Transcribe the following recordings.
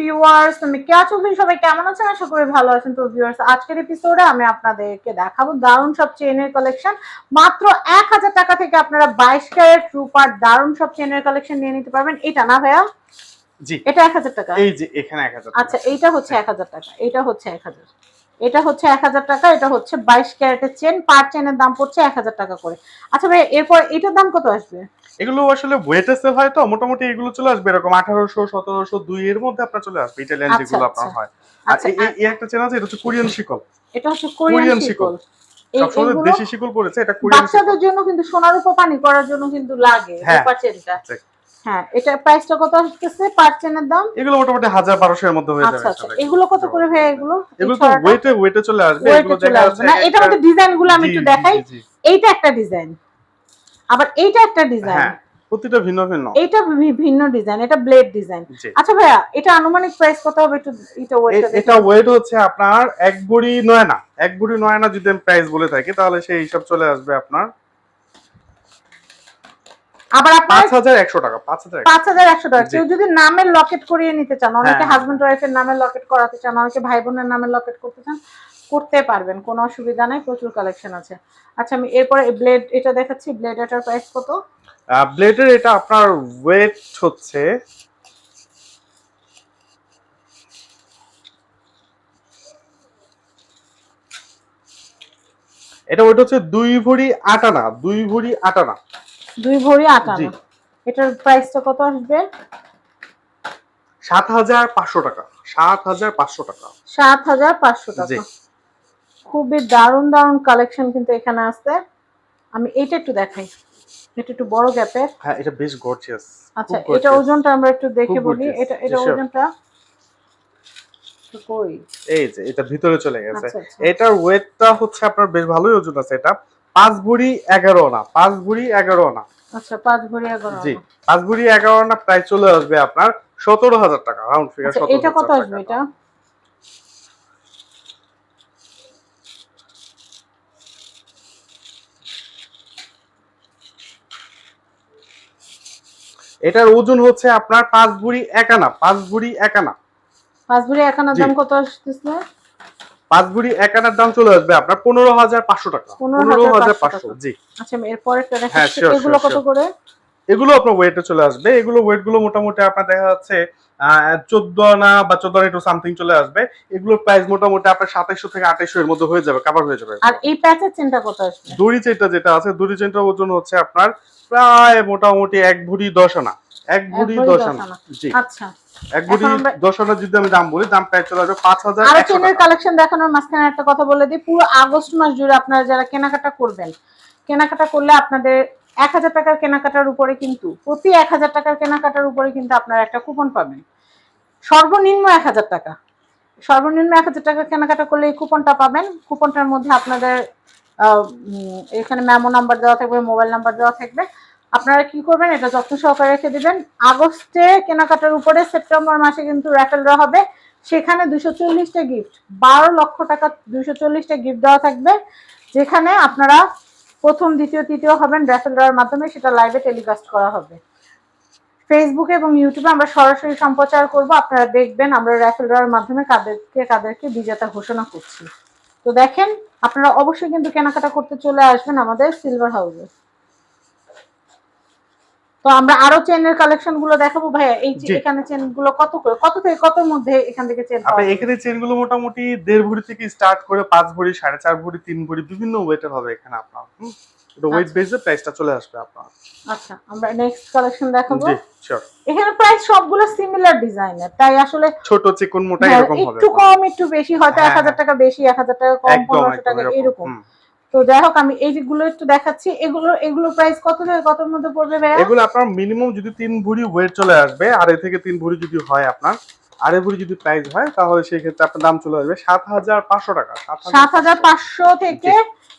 Viewers আমি চৌধুরী সবাই কেমন আছেন আশা করি ভালো আছেন। তো ভিউয়ার্স আজকের এপিসোডে আমি আপনাদেরকে দেখাবো দারুণ সব চেনের কালেকশন মাত্র এক হাজার টাকা থেকে আপনারা বাইশ ক্যারেট রূপার দারুণ সব চেনের কালেকশন নিয়ে নিতে পারবেন। এটা না ভাইয়া? জি। এটা এক হাজার টাকা? এই যে এখানে এক হাজার আচ্ছা এইটা হচ্ছে এক হাজার টাকা। এটা হচ্ছে এক হাজার। এটা হচ্ছে এক হাজার টাকা এটা হচ্ছে বাইশ ক্যারেটের চেন পার চেনের দাম পড়ছে এক হাজার টাকা করে আচ্ছা ভাই এরপর এটার দাম কত আসবে এগুলো আসলে ওয়েটে সেল হয় তো মোটামুটি এগুলো চলে আসবে এরকম আঠারোশো সতেরোশো দুই এর মধ্যে আপনার চলে আসবে ইটালিয়ান আচ্ছা, যেগুলো আপনার আচ্ছা। হয় আর আচ্ছা, এই- একটা চেন আছে এটা হচ্ছে কোরিয়ান শিকল এটা হচ্ছে কোরিয়ান শিকল। দেশি শিকল পড়েছে এটা কোরিয়ান বাচ্চাদের জন্য কিন্তু সোনার উপর পানি করার জন্য কিন্তু লাগে হ্যাঁ। চেনটা আচ্ছা। হ্যাঁ এটা প্রাইসটা কত আসতেছে? পার দাম? এগুলো মোটামুটি হাজার বারোশো এর মধ্যে হয়ে যাবে আচ্ছা আচ্ছা। এগুলো কত করে ভাই এগুলো? এগুলো তো ওয়েটে ওয়েটে চলে আসবে এগুলো দেখা যাচ্ছে না এটা মধ্যে একটা- আমি একটু দেখাই। জি, জি। এইটা একটা ডিজাইন আবার এইটা একটা ডিজাইন হ্যাঁ প্রতিটা ভিন্ন ভিন্ন। ভিন্ন ডিজাইন এটা ব্লেড ডিজাইন আচ্ছা ভাইয়া এটা আনুমানিক প্রাইস কত হবে একটু এটা ওয়েট হচ্ছে আপনার এক বুড়ি নয় না এক বুড়ি নয় না যদি আমি প্রাইস বলে থাকি তাহলে সেই হিসাব চলে আসবে আপনার আবার আপনার পাঁচ হাজার একশো টাকা পাঁচ হাজার একশো। পাঁচ হাজার একশো টাকা জি। কেউ যদি নামের লকেট করিয়ে নিতে চান অনেকে হ্যাঁ। হাজবেন্ড ওয়াইফের নামের লকেট করাতে চান অনেকে ভাই বোনের নামের লকেট করতে চান করতে পারবেন কোনো অসুবিধা নাই প্রচুর কালেকশন আছে আচ্ছা আমি এরপরে ব্লেড এটা দেখাচ্ছি ব্লেড এটার প্রাইস কত ব্লেডের এটা আপনার ওয়েট হচ্ছে এটা ওয়েট হচ্ছে দুই ভরি আটানা দুই ভরি আটানা দুই ভরি আটা এটার প্রাইসটা কত আসবে? সাত হাজার পাঁচশো টাকা। সাত হাজার পাঁচশো টাকা। সাত হাজার পাঁচশো টাকা। খুবই দারুণ দারুণ কালেকশন কিন্তু এখানে আছে আমি এইটা একটু দেখাই। এটা একটু বড় গ্যাপের হ্যাঁ এটা বেশ গর্জিয়াস আচ্ছা এটা ওজনটা আমরা একটু দেখে বলি। এটা এটা ওজনটা কই? এই যে এটা ভিতরে চলে গেছে। আচ্ছা আচ্ছা। এটার ওয়েটটা হচ্ছে আপনার বেশ ভালোই ওজন আছে এটা। পাঁচ ভরি এগারো না পাঁচ ভরি এগারো না আচ্ছা পাঁচ ভরি এগারো জি আনা। পাঁচ ভরি এগারো না প্রায় চলে আসবে আপনার সতেরো হাজার টাকা রাউন্ড ফিগার আচ্ছা সতেরো এটা কত আসবে এটা? এটার ওজন হচ্ছে আপনার পাঁচ ভরি একানা পাঁচ ভরি একানা পাঁচ ভরি একানার জি। দাম কত আসতেছে? পাঁচ ভরি একানার দাম চলে আসবে আপনার পনেরো হাজার পাঁচশো টাকা। 15,500 পনেরো হাজার পাঁচশো জি। আচ্ছা এরপরে হ্যাঁ, এগুলো কত করে? এগুলো আপনার ওয়েটে চলে আসবে। এগুলো ওয়েটগুলো মোটামুটি আপনার দেখা যাচ্ছে চোদ্দ আনা বা চোদ্দ আনা একটু সামথিং চলে আসবে। এগুলোর প্রাইস মোটামুটি আপনার সাতাইশশো থেকে আঠাইশশো এর মধ্যে হয়ে যাবে কাভার হয়ে যাবে। আর এই প্যাচের চেনটা কত আসবে? দড়ি চেনটা যেটা আছে দড়ি চেনটার ওজন হচ্ছে আপনার প্রায় মোটামুটি এক ভরি দশ আনা। এক ভরি ভরি দশ দশ আনা। আনা। জি। আচ্ছা। এক ভরি দশ আনা যদি আমি দাম বলি দাম প্রায় চলে আসবে পাঁচ হাজার আরও একশো কালেকশন দেখানোর মাঝখানে একটা কথা বলে দিই পুরো আগস্ট মাস জুড়ে আপনারা যারা কেনাকাটা করবেন কেনাকাটা করলে আপনাদের এক হাজার টাকার কেনাকাটার উপরে কিন্তু প্রতি এক হাজার টাকার কেনাকাটার উপরে কিন্তু আপনারা একটা কুপন পাবেন। সর্বনিম্ন এক হাজার টাকা। সর্বনিম্ন এক হাজার টাকা কেনাকাটা করলে এই কুপনটা পাবেন। কুপনটার মধ্যে আপনাদের আহ, এখানে মেমো নাম্বার দেওয়া থাকবে মোবাইল নাম্বার দেওয়া থাকবে। আপনারা কি করবেন? এটা যত্ন সহকারে রেখে দিবেন। আগস্টে কেনাকাটার উপরে সেপ্টেম্বর মাসে কিন্তু র্যাফেল দেওয়া হবে। সেখানে দুশো চল্লিশটা গিফট বারো লক্ষ টাকা দুশো চল্লিশটা গিফট দেওয়া থাকবে। যেখানে আপনারা প্রথম, দ্বিতীয়, তৃতীয় হবেন র্যাফেল দেওয়ার মাধ্যমে, সেটা লাইভে টেলিকাস্ট করা হবে। ফেসবুকে এবং ইউটিউবে আমরা সরাসরি সম্প্রচার করব। আপনারা দেখবেন আমরা র্যাফেল দেওয়ার মাধ্যমে কাদেরকে কাদেরকে বিজেতা ঘোষণা করছি। তো দেখেন, আপনারা অবশ্যই কিন্তু কেনাকাটা করতে চলে আসবেন আমাদের সিলভার হাউসে তো আমরা আরও চেনের কালেকশনগুলো দেখাবো ভাইয়া। এই যে এখানে চেনগুলো কত করে? কত থেকে কত মধ্যে এখান থেকে চেন আপনার এখানে চেনগুলো মোটামুটি দেড় ভরি থেকে স্টার্ট করে পাঁচ ভরি সাড়ে চার ভরি তিন ভরি বিভিন্ন ওয়েটের হবে এখানে আপনার। হুম? এটা ওয়েট আচ্ছা। বেসে প্রাইসটা চলে আসবে আপনার। আচ্ছা আমরা নেক্সট কালেকশন দেখাবো। জি শিওর এখানে প্রায় সবগুলো সিমিলার ডিজাইনের তাই আসলে ছোট চিকন মোটা হ্যাঁ, এরকম হবে একটু কম একটু বেশি হয়তো হ্যাঁ, এক হাজার হ্যাঁ। টাকা বেশি এক হাজার টাকা কম একদম পনেরোশো একদম টাকা এরকম। তো যাই হোক আমি এইগুলো একটু দেখাচ্ছি এগুলো এগুলো প্রাইস কত থেকে কতর মধ্যে পড়বে ভাইয়া? এগুলো আপনার মিনিমাম যদি তিন ভরি ওয়েট চলে আসবে আড়াই থেকে তিন ভরি যদি হয় আপনার আড়াই ভরি যদি প্রাইস হয় তাহলে সেই ক্ষেত্রে আপনার দাম চলে আসবে সাত হাজার পাঁচশো টাকা সাত হাজার পাঁচশো। থেকে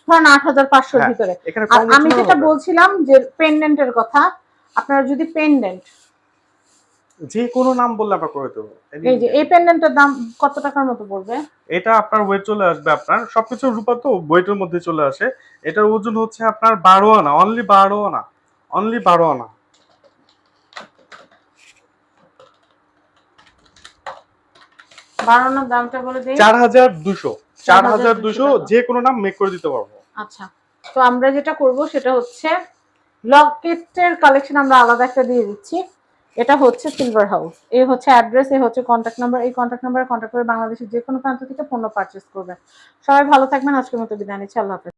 ধরেন আট হাজার পাঁচশোর হ্যাঁ, ভিতরে। আর আমি যেটা বলছিলাম যে পেন্ডেন্টের কথা আপনারা যদি পেন্ডেন্ট যে কোনো নাম বললে আমরা করে দেবো। এই যে এই পেন্ডেন্টের দাম কত টাকার মতো পড়বে? এটা আপনার ওয়েট চলে আসবে আপনার সবকিছু রূপা তো ওয়েটের মধ্যে চলে আসে। এটার ওজন হচ্ছে আপনার বারো আনা অনলি বারো আনা অনলি বারো আনা। বাড়ানোর দামটা বলে দিই। চার হাজার দুশো চার হাজার দুশো 4,200 যে কোনো নাম মেক করে দিতে পারব। আচ্ছা তো আমরা যেটা করব সেটা হচ্ছে লকেটের কালেকশন আমরা আলাদা একটা দিয়ে দিচ্ছি। এটা হচ্ছে সিলভার হাউস এই হচ্ছে অ্যাড্রেস এ হচ্ছে কন্ট্যাক্ট নাম্বার এই কন্ট্যাক্ট নাম্বারে কন্ট্যাক্ট করে বাংলাদেশের যে কোনো প্রান্ত থেকে পণ্য পারচেস করবেন। সবাই ভালো থাকবেন, আজকের মতো বিদায় নিচ্ছি। আল্লাহ হাফেজ।